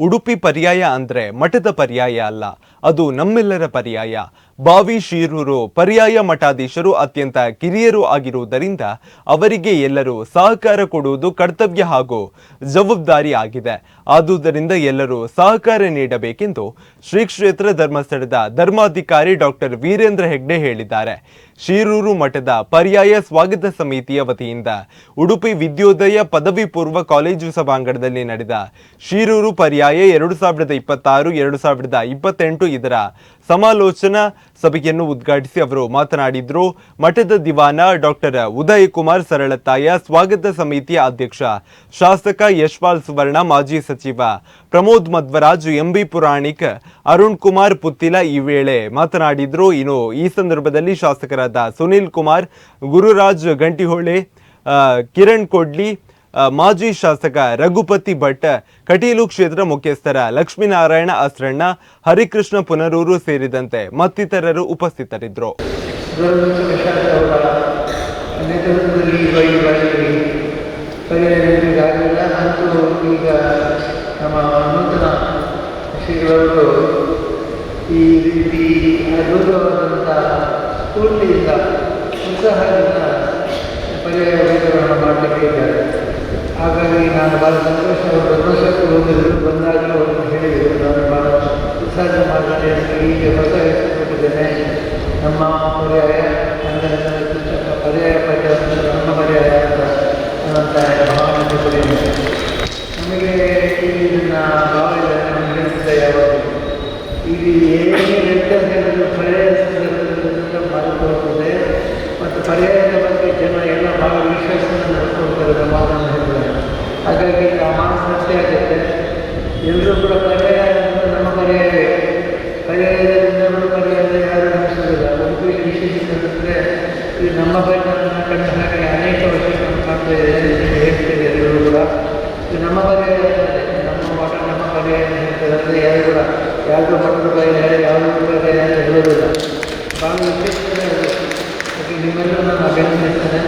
ಉಡುಪಿ ಪರ್ಯಾಯ ಅಂದ್ರೆ ಮಠದ ಪರ್ಯಾಯ ಅಲ್ಲ ಅದು ನಮ್ಮೆಲ್ಲರ ಪರ್ಯಾಯ. ಬಾವಿ ಶೀರೂರು ಪರ್ಯಾಯ ಮಠಾಧೀಶರು ಅತ್ಯಂತ ಕಿರಿಯರು ಆಗಿರುವುದರಿಂದ ಅವರಿಗೆ ಎಲ್ಲರೂ ಸಹಕಾರ ಕೊಡುವುದು ಕರ್ತವ್ಯ ಹಾಗೂ ಜವಾಬ್ದಾರಿ ಆಗಿದೆ. ಆದುದರಿಂದ ಎಲ್ಲರೂ ಸಹಕಾರ ನೀಡಬೇಕೆಂದು ಶ್ರೀ ಕ್ಷೇತ್ರ ಧರ್ಮಸ್ಥಳದ ಧರ್ಮಾಧಿಕಾರಿ ಡಾಕ್ಟರ್ ವೀರೇಂದ್ರ ಹೆಗ್ಡೆ ಹೇಳಿದ್ದಾರೆ. ಶಿರೂರು ಮಠದ ಪರ್ಯಾಯ ಸ್ವಾಗತ ಸಮಿತಿಯ ವತಿಯಿಂದ ಉಡುಪಿ ವಿದ್ಯೋದಯ ಪದವಿ ಪೂರ್ವ ಕಾಲೇಜು ಸಭಾಂಗಣದಲ್ಲಿ ನಡೆದ ಶಿರೂರು ಪರ್ಯಾಯ ಎರಡು ಸಾವಿರದ ಇಪ್ಪತ್ತಾರು, ಎರಡು ಸಾವಿರದ ಇಪ್ಪತ್ತೆಂಟು ಇದರ ಸಮಾಲೋಚನಾ ಸಭೆಯನ್ನು ಉದ್ಘಾಟಿಸಿ ಅವರು ಮಾತನಾಡಿದ್ರು. ಮಠದ ದಿವಾನ ಡಾಕ್ಟರ್ ಉದಯ್ ಕುಮಾರ್ ಸರಳತಾಯ, ಸ್ವಾಗತ ಸಮಿತಿಯ ಅಧ್ಯಕ್ಷ, ಶಾಸಕ ಯಶ್ಪಾಲ್ ಸುವರ್ಣ, ಮಾಜಿ ಸಚಿವ ಪ್ರಮೋದ್ ಮಧ್ವರಾಜ್, ಎಂಬಿ ಪುರಾಣಿಕ್ ಅರುಣ್ ಕುಮಾರ್ ಪುತ್ತಿಲ ಈ ವೇಳೆ ಮಾತನಾಡಿದ್ರು. ಇನ್ನು ಈ ಸಂದರ್ಭದಲ್ಲಿ ಶಾಸಕರಾದ ಸುನಿಲ್ ಕುಮಾರ್, ಗುರುರಾಜ್ ಗಂಟಿಹೊಳೆ ಕಿರಣ್ ಕೊಡ್ಲಿ ಮಾಜಿ ಶಾಸಕ ರಘುಪತಿ ಭಟ್, ಕಟೀಲು ಕ್ಷೇತ್ರ ಮುಖ್ಯಸ್ಥರ ಲಕ್ಷ್ಮೀನಾರಾಯಣ ಅಸ್ರಣ್ಣ, ಹರಿಕೃಷ್ಣ ಪುನರೂರು ಸೇರಿದಂತೆ ಮತ್ತಿತರರು ಉಪಸ್ಥಿತರಿದ್ದರು. ಈ ರೀತಿ ಅದ್ಭುತವಾದಂಥ ಸ್ಫೂರ್ತಿಯಿಂದ ಉತ್ಸಾಹದಿಂದ ಪರ್ಯಾಯ ವೇತನವನ್ನು ಮಾಡಲಿಕ್ಕೆ ಇದ್ದಾರೆ. ಹಾಗಾಗಿ ನಾನು ಭಾಳ ಸಂತೋಷ ಅವರು ಸಂತೋಷಕ್ಕೆ ಹೋಗಿದ್ದರು ಬಂದಾಗಲೂ ಅವರು ಹೇಳಿದರು. ನಾನು ಬಹಳ ಉತ್ಸಾಹ ಮಾತಾಡಿ ಈಗ ಹೊಸ ಕೊಟ್ಟಿದ್ದೇನೆ. ನಮ್ಮ ಪರ್ಯಾಯ ಅಂದರೆ ಪರ್ಯಾಯ ಪರ್ಯಾಯ ನಮ್ಮ ಪರ್ಯಾಯ ಅಂತ ಅನ್ನೋಂಥ ಭಾವನೆ ಕೊಟ್ಟಿದ್ದೇನೆ. ನಮಗೆ ನನ್ನ ಭಾವ ಇದೆ ನಮಗೆ ಯಾವಾಗ ಇಲ್ಲಿ ಏನೇ ಹೇಳಿದ್ರು ಪರ್ಯಾಯ ಸಂದರ್ಭದಲ್ಲಿ ಮತ್ತು ಪರ್ಯಾಯದ ಬಗ್ಗೆ ಜನ ಎಲ್ಲ ಭಾಳ ವಿಶ್ವಾಸವನ್ನು ನಡೆಸ್ಕೊಳ್ತಾರೆ ಮಾತು ಹಾಗಾಗಿ ಮಾತು ಸತ್ಯ ಆಗುತ್ತೆ ಎಲ್ಲರೂ ಕೂಡ ಪರ್ಯಾಯ ನಮ್ಮ ಪರ್ಯಾಯವೇ ಪರ್ಯಾಯದಿಂದ ನಮ್ಮ ಪರ್ಯಾಯದ ಯಾರು ನಡೆಸೋದಿಲ್ಲ ಒಂದು ವಿಶೇಷತೆ ಅಂದರೆ ನಮ್ಮ ಪರ್ಯಾಯವನ್ನು ಕಂಡ ಅನೇಕ ವರ್ಷಗಳನ್ನು ಕಾಣ್ತಾ ಇದೆ ಹೇಳ್ತಿದೆ ಎಲ್ಲರೂ ಕೂಡ. ನಮ್ಮ ಪರ್ಯಾಯ ನಮ್ಮ ಮಠ ನಮ್ಮ ಪರ್ಯಾಯ ಹೇಳ್ತಾರೆ ಯಾರು ಕೂಡ ಯಾರಿಗೂ ಮಠದ ಪರ್ಯಾಯ ಯಾವುದೋ ಪರ್ಯಾಯ ಹೇಳೋದಿಲ್ಲ ಭಾಳ ವಿಶೇಷ ನಿಮ್ಮೆಲ್ಲರೂ ನಾನು ಅಭಿನಂದನೆ